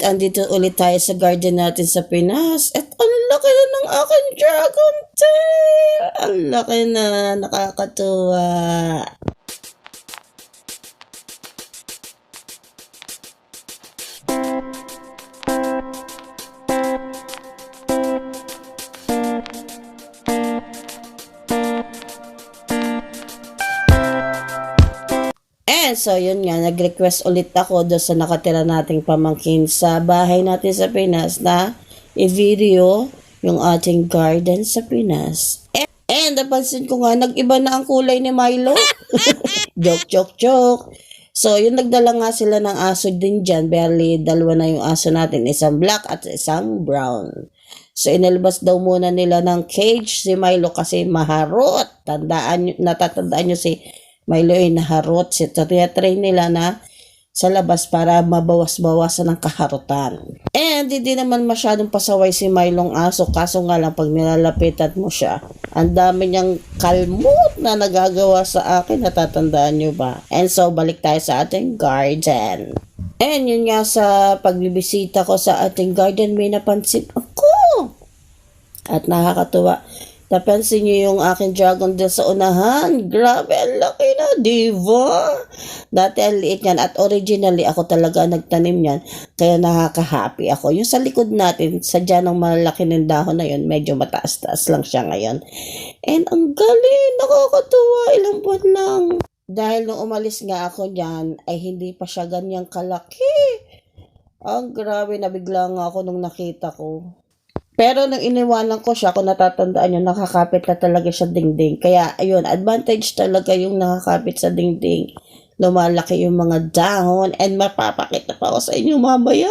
And andito ulit tayo sa garden natin sa Pinas. At ang laki na ng aking dragon tail! Ang laki na, nakakatuwa. And so, yun nga, nag-request ulit ako doon sa nakatira nating pamangkin sa bahay natin sa Pinas na i-video yung ating garden sa Pinas. And, and napansin ko nga, nag-iba na ang kulay ni Milo. joke, joke, joke. So, yun nagdala nga sila ng aso din dyan. Barely dalawa na yung aso natin. Isang black at isang brown. So, inilabas daw muna nila ng cage si Milo kasi maharot. Tandaan, natatandaan nyo si Milo ay naharot. Si train nila na sa labas para mabawas-bawasan ng kaharutan. And hindi naman masyadong pasaway si Milong aso kaso nga lang pag nilalapitan mo siya, ang dami niyang kalmot na nagagawa sa akin, natatandaan niyo ba? And so, balik tayo sa ating garden. And yun nga sa pagbibisita ko sa ating garden, may napansin ako. At nakakatuwa. Napansin niyo yung aking dragon din sa unahan. Grabe, ang laki na, diva. Dati ang liit yan at originally ako talaga nagtanim yan. Kaya nakaka-happy ako. Yung sa likod natin, sadya ng malaki ng dahon na yun, medyo mataas-taas lang siya ngayon. And ang galing, nakakatuwa, ilang buwan lang. Dahil nung umalis nga ako dyan, ay hindi pa siya ganyang kalaki. Ang grabe, nabigla nga ako nung nakita ko. Pero nung iniwanan ko siya, kung natatandaan nyo, nakakapit na talaga siya dingding. Kaya, ayun, advantage talaga yung nakakapit sa dingding. Lumalaki yung mga dahon and mapapakita pa ako sa inyo mamaya.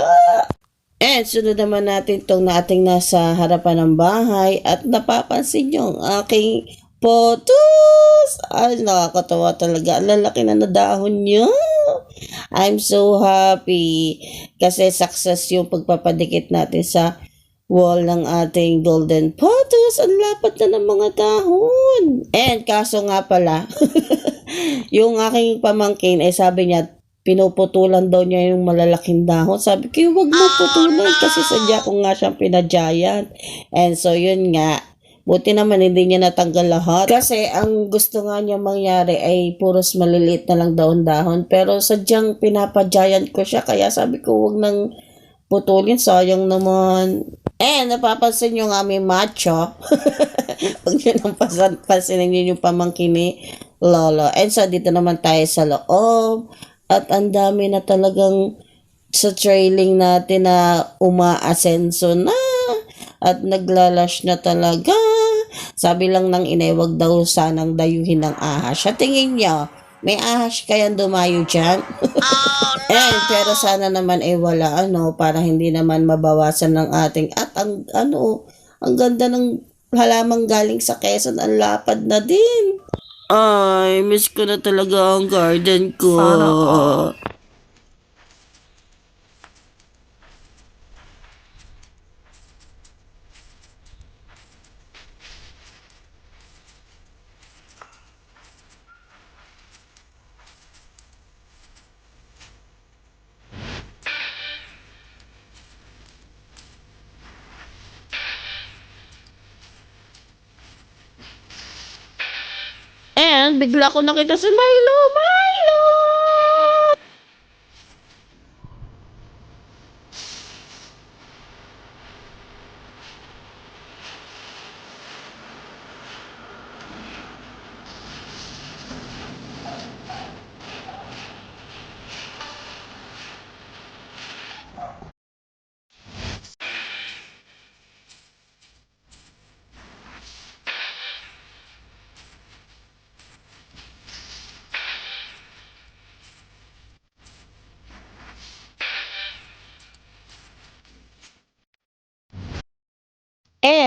And sunod naman natin itong nating nasa harapan ng bahay at napapansin nyo ang aking potos. Ay, nakakatawa talaga. Lalaki na na dahon niya. I'm so happy kasi success yung pagpapadikit natin sa wall ng ating golden potos. Ang lapad na ng mga dahon. And kaso nga pala, yung aking pamangkin, eh sabi niya, pinuputulan daw niya yung malalaking dahon. Sabi ko, wag mo putulan kasi sadya ko nga siyang pinadyayan. And so, yun nga, Buti naman hindi niya natanggal lahat. Kasi ang gusto nga niya mangyari ay puros maliliit na lang dahon-dahon. Pero sadyang pinapadyayan ko siya. Kaya sabi ko, wag nang putulin. Sayang naman. Eh, napapansin nyo nga may macho. Huwag nyo nang pansinin nyo yung pamangkin ni Lolo. And so, dito naman tayo sa loob. At ang dami na talagang sa trailing natin na umaasenso na. At naglalash na talaga. Sabi lang ng inay, wag daw sanang dayuhin ng ahas. Sa tingin niya, may ahas kayang dumayo dyan? eh, pero sana naman ay wala, ano, para hindi naman mabawasan ng ating, at ang, ano, ang ganda ng halamang galing sa Quezon, ang lapad na din. Ay, miss ko na talaga ang garden ko. Bigla ko nakita si Milo. Milo!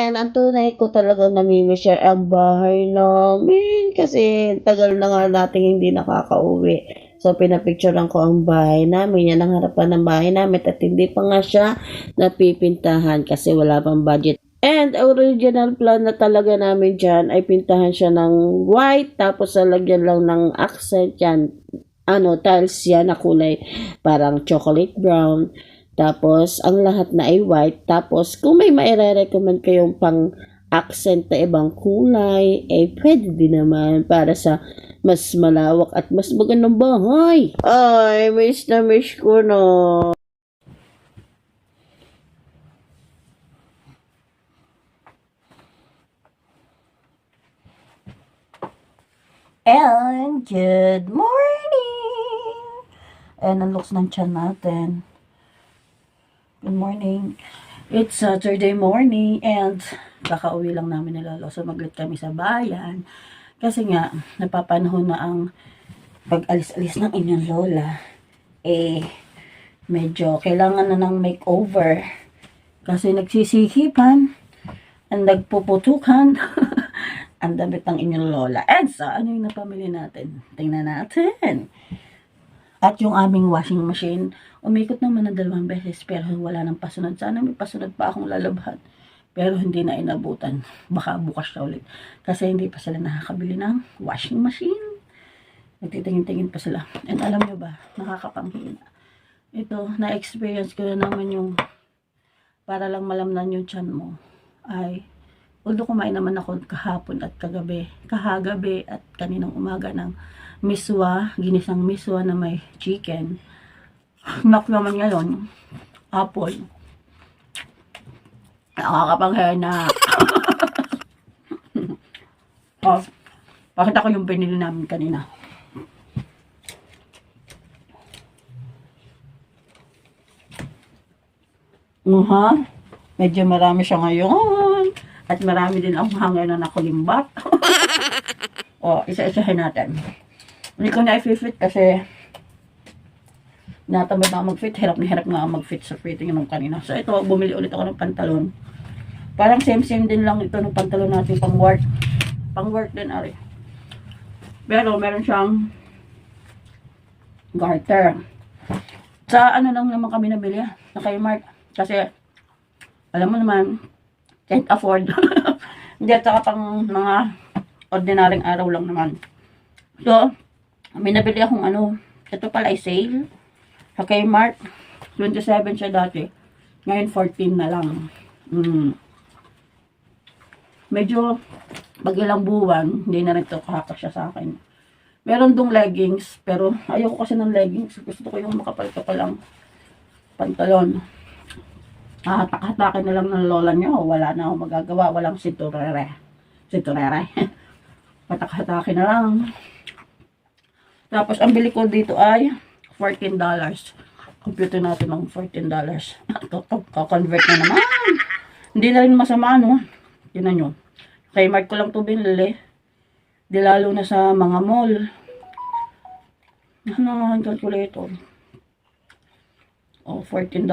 And ang tunay ko talagang namimiss ang bahay namin kasi tagal na nga natin hindi nakakauwi. So, pinapicturean ko ang bahay namin. Yan ang harapan ng bahay namin at hindi pa nga siya napipintahan kasi wala pang budget. And original plan na talaga namin dyan ay pintahan siya ng white tapos lalagyan lang ng accent yan. Ano, tiles yan na kulay parang chocolate brown. Tapos, ang lahat na ay white. Tapos, kung may maire-recommend kayong pang accent na ibang kulay, eh, pwede din naman para sa mas malawak at mas magandang bahay. Ay, miss na miss ko na. And good morning! And ang looks ng tiyan natin. Good morning. It's Saturday morning and kakauwi lang namin ni Lolo. So maglit kami sa bayan. Kasi nga, napapanahon na ang pag-alis-alis ng inyong lola. Eh, medyo kailangan na ng makeover. Kasi nagsisihipan, ang nagpuputukan, ang damit ng inyong lola. And sa ano yung napamili natin? Tingnan natin. At yung aming washing machine, umikot naman ng dalawang beses pero wala nang pasunod. Sana may pasunod pa akong lalabhan. Pero hindi na inabutan. Baka bukas na ulit. Kasi hindi pa sila nakakabili ng washing machine. Nagtitingin-tingin pa sila. And alam nyo ba, nakakapanghina. Ito, na-experience ko na naman yung para lang malamnan yung chan mo. Ay, although kumain naman ako kahapon at kagabi, kahagabi at kaninang umaga ng miswa, ginisang miswa na may chicken. Knock naman ngayon, apple. Nakakapanghina. oh, pakita ko yung binili namin kanina. Uh Medyo marami siya ngayon. At marami din ang hanger na nakulimbat. o, isa-isahin natin. Hindi ko na i-fit kasi natamad na ako mag-fit. Hirap na hirap ako mag-fit sa fitting nung kanina. So, ito, bumili ulit ako ng pantalon. Parang same-same din lang ito ng pantalon natin pang work. Pang work din, ari. Pero, meron siyang garter. Sa ano lang naman kami nabili, na kay Mark. Kasi, alam mo naman, can't afford. Hindi at saka pang mga ordinaryong araw lang naman. So, may nabili akong ano, ito pala ay sale. Sa Kmart, 27 siya dati. Ngayon 14 na lang. Mm. Medyo, pag ilang buwan, hindi na rin ito kakasya sa akin. Meron dong leggings, pero ayoko kasi ng leggings. Gusto ko yung makapal-kapal ang pantalon. Hatak-hatakin na lang ng lola niya. Wala na ako magagawa. Walang sinturere. Sinturere. Hatak-hatakin na lang. Tapos, ang bili ko dito ay $14. Computer natin ng $14. Kakonvert na naman. Hindi na rin masama, no? Yun nyo. Kay Mark ko lang to binili. Di lalo na sa mga mall. Ano ang calculator? Oh, $14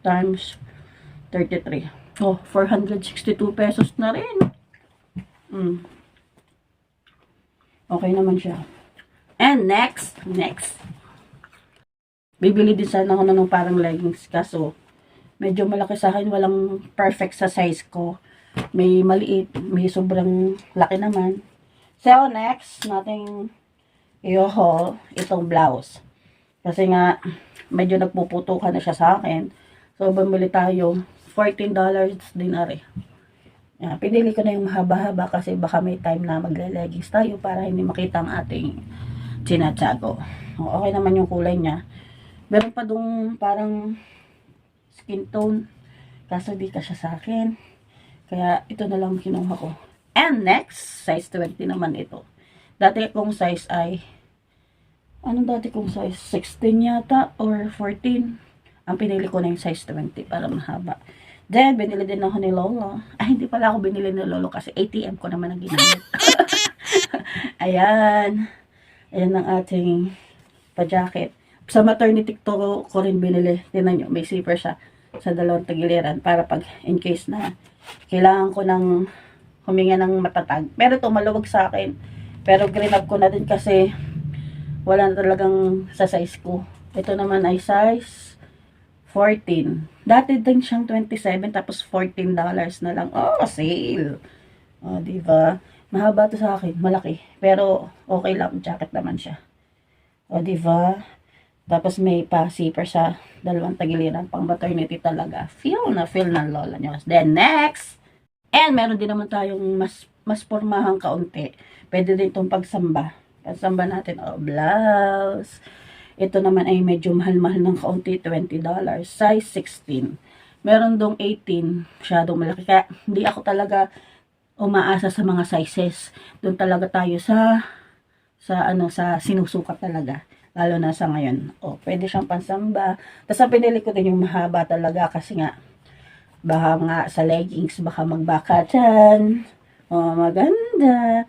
times 33. Oh, 462 pesos na rin. Mm. Okay naman siya. And next, next. Bibili din sana ako ng parang leggings kaso medyo malaki sa akin, walang perfect sa size ko. May maliit, may sobrang laki naman. So, next, nating i-haul itong blouse. Kasi nga, medyo nagpuputukan na siya sa akin. So, bumili tayo. $14 din ari. Yeah, pinili ko na yung mahaba-haba kasi baka may time na magle-leggings tayo para hindi makita ang ating sinatsago. O, Okay naman yung kulay niya. Meron pa dong parang skin tone. Kaso di ka siya sa akin. Kaya ito na lang kinuha ko. And next, size 20 naman ito. Dati kong size ay anong dati kong size? 16 yata or 14. Ang pinili ko na yung size 20 para mahaba. Then, binili din ako ni Lolo. Ay, hindi pala ako binili ni Lolo kasi ATM ko naman ang ginamit. Ayan. Ayan ang ating pa-jacket. Sa maternity ko, ko rin binili. Tinan nyo, may zipper siya sa dalawang tagiliran para pag in case na kailangan ko ng huminga ng matatag. Pero ito, maluwag sa akin. Pero green up ko na din kasi wala na talagang sa size ko. Ito naman ay size 14. Dati din siyang 27 tapos 14 dollars na lang. Oh, sale. Oh, di ba? Mahaba to sa akin, malaki. Pero okay lang, jacket naman siya. O, ba? Tapos may pa-zipper sa dalawang tagiliran pang maternity talaga. Feel na feel ng lola nyo. Then next, and meron din naman tayong mas mas pormahang kaunti. Pwede din itong pagsamba. Pagsamba natin, oh, blouse. Ito naman ay medyo mahal-mahal ng kaunti, $20. Size 16. Meron dong 18, masyadong malaki. Kaya hindi ako talaga umaasa sa mga sizes. Doon talaga tayo sa sa ano sa sinusukat talaga lalo na sa ngayon. O, pwede siyang pansamba. Tapos pinili ko din yung mahaba talaga kasi nga baka nga sa leggings baka magbaka dyan. O, maganda.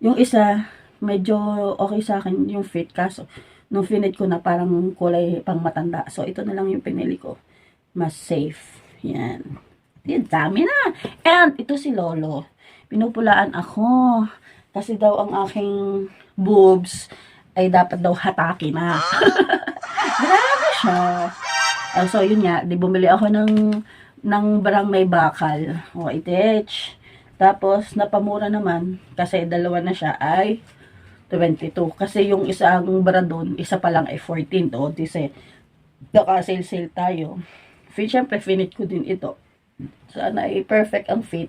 Yung isa, medyo okay sa akin yung fit kaso nung finit ko na parang kulay pang matanda. So, ito na lang yung pinili ko. Mas safe. Yan. Yan, dami na. And, ito si Lolo. Pinupulaan ako. Kasi daw ang aking boobs ay dapat daw hataki na. Grabe siya. Ah, so, yun nga. Di bumili ako ng, ng barang may bakal. O, itech. Tapos, napamura naman. Kasi dalawa na siya ay 22. Kasi yung isang bra doon, isa pa lang ay 14. O, kasi naka-sale-sale tayo. Fit, syempre, finit ko din ito. Sana ay perfect ang fit.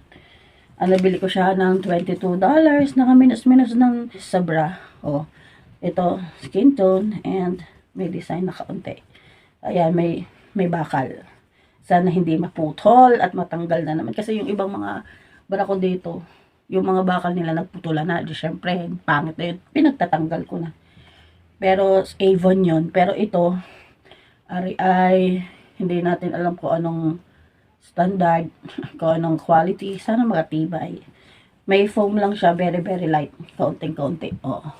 Ang nabili ko siya ng $22. Naka-minus-minus ng sa bra. O, ito, skin tone and may design na kaunti. Ayan, may, may bakal. Sana hindi maputol at matanggal na naman. Kasi yung ibang mga bra ko dito, yung mga bakal nila nagputulan na. Di syempre, pangit na yun. Pinagtatanggal ko na. Pero, Avon yun. Pero ito, ari ay, hindi natin alam kung anong standard, kung anong quality. Sana makatibay. May foam lang siya, very, very light. Kaunting-kaunti. Oo.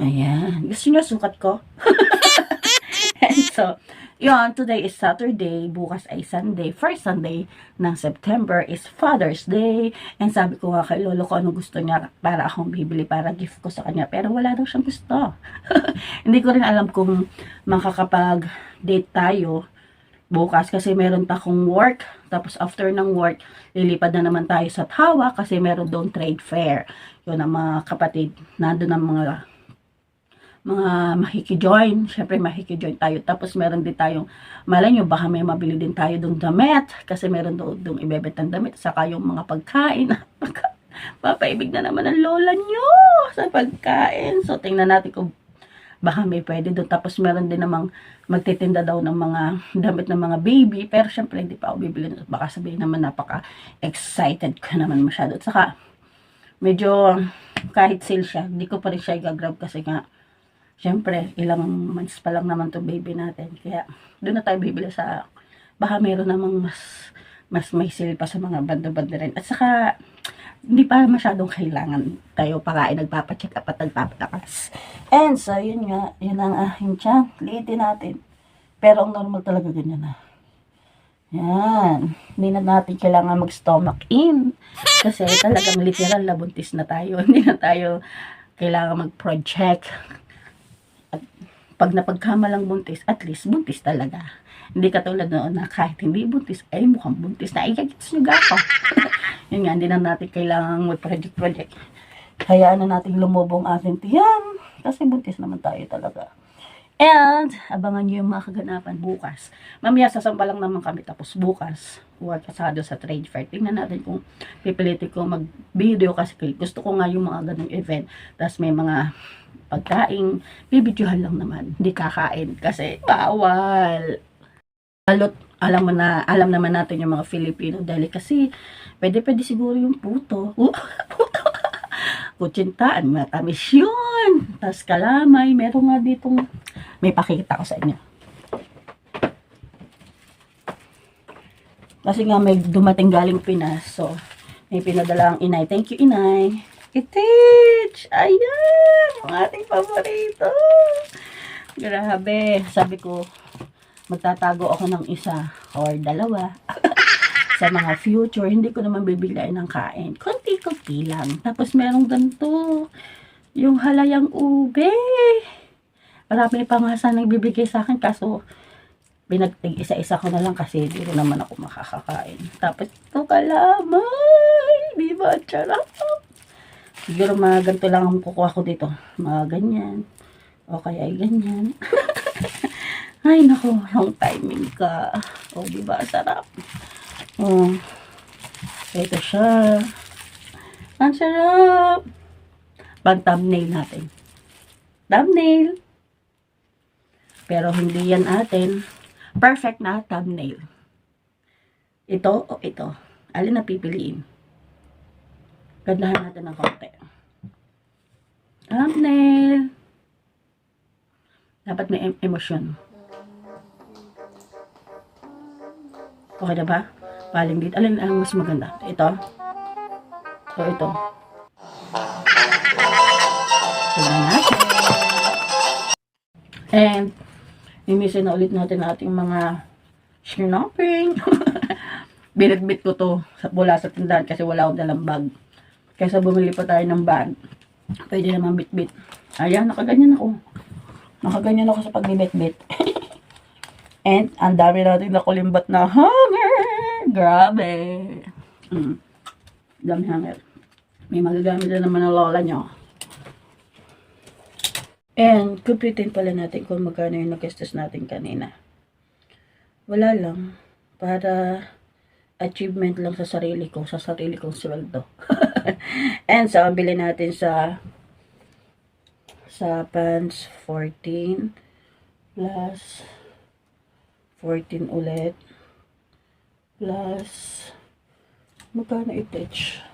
Ayan. Gusto niyo sukat ko? And so, yun, today is Saturday, bukas ay Sunday. First Sunday ng September is Father's Day. And sabi ko nga kay Lolo ko ano gusto niya para akong bibili para gift ko sa kanya. Pero wala daw siyang gusto. Hindi ko rin alam kung makakapag-date tayo bukas kasi meron pa akong work. Tapos after ng work, lilipad na naman tayo sa Tawa kasi meron doon trade fair. Yun ang mga kapatid. Nandun ang mga mga makikijoin. Siyempre, makikijoin tayo. Tapos, meron din tayong, malay nyo, baka may mabili din tayo dong damit. Kasi meron doon dong ibebetang damit. Saka yung mga pagkain. Papaibig na naman ang lola nyo sa pagkain. So, tingnan natin kung baka may pwede doon. Tapos, meron din namang magtitinda daw ng mga damit ng mga baby. Pero, syempre, hindi pa ako bibili. Baka sabihin naman, napaka-excited ko naman masyado. At saka, medyo kahit sale siya, hindi ko pa rin siya i-grab kasi nga, Siyempre, ilang months pa lang naman to baby natin. Kaya, doon na tayo bibili sa, baka meron namang mas, mas may sale pa sa mga banda-banda rin. At saka, hindi pa masyadong kailangan tayo pakain, nagpapacheck up at nagpapatakas. And so, yun nga, yun ang aking tiyan. Natin. Pero ang normal talaga ganyan na. Yan. Hindi na natin kailangan mag-stomach in. Kasi talagang literal na buntis na tayo. Hindi na tayo kailangan mag-project pag napagkamalang buntis, at least buntis talaga. Hindi katulad noon na kahit hindi buntis, ay mukhang buntis na. Ay, gagits nyo ako. Yun nga, hindi na natin kailangang mag-project-project. Hayaan na natin lumubong ating tiyan. Kasi buntis naman tayo talaga. And, abangan nyo yung mga kaganapan bukas. Mamaya, sasamba lang naman kami. Tapos bukas, work asado sa trade fair. Tingnan natin kung pipilitin ko mag-video kasi gusto ko nga yung mga ganong event. Tapos may mga pagkain, bibidyohan lang naman. Hindi kakain kasi bawal. Lalo't alam mo na, alam naman natin yung mga Filipino delicacy. Pwede pwede siguro yung puto. Uh, puto. Kutsintaan, matamis yun. Tapos kalamay, meron nga ditong, may pakita ko sa inyo. Kasi nga may dumating galing Pinas, so may pinadala ang inay. Thank you, inay. Itich! Ayan! Ang ating paborito! Grabe. Sabi ko, magtatago ako ng isa or dalawa sa mga future. Hindi ko naman bibiglayin ng kain. Konti-konti lang. Tapos merong ganito. Yung halayang ube. Marami pa nga sana nagbibigay sa akin kaso pinagtig isa-isa ko na lang kasi hindi rin naman ako makakakain. Tapos ito kalamay. Di ba? Charap. Siguro mga ganito lang ang kukuha ko dito. Mga ganyan. O kaya ay ganyan. Ay, nako, wrong timing ka. O, di ba? Sarap. O, ito siya. Ang sarap. Pang thumbnail natin. Thumbnail. Pero hindi yan atin. Perfect na thumbnail. Ito o ito. Alin na pipiliin? Gandahan natin ng konti. Thumbnail. Dapat may em- emosyon. Okay na ba? Paling dito. Alin ang mas maganda? Ito? O ito? Tignan natin. And, imisin na ulit natin ating mga shopping. Binitbit ko to mula sa tindahan kasi wala akong dalang bag. Kaysa bumili pa tayo ng bag, pwede naman bitbit. Ayan, nakaganyan ako. Nakaganyan ako sa pagbibit-bit. And, ang dami natin nakulimbat na hanger. Grabe. Mm. Dami hanger. May magagamit na naman ng lola nyo. And, kumpitin pala natin kung magkano yung nagastos natin kanina. Wala lang. Para achievement lang sa sarili ko, sa sarili kong sweldo. And so, ang bili natin sa sa pants 14 plus 14 ulit. Plus magkano itich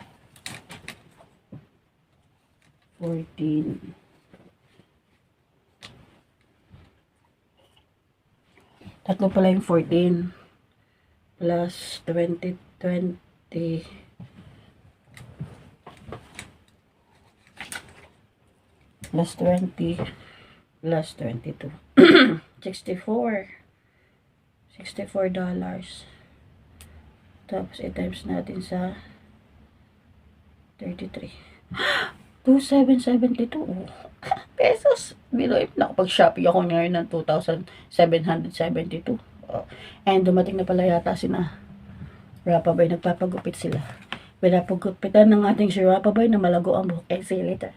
14 tatlo pala yung 14 plus 20 20 plus 20 plus 22 64 64 dollars. Tapos i-times natin sa 33 2772 pesos. Biloy nakapag-shopping ako ngayon ng 2,772 oh. and dumating na pala yata sina Rapabay. Nagpapagupit sila. Pinapagupitan ng ating si Rapabay na malago ang buhok eh see you later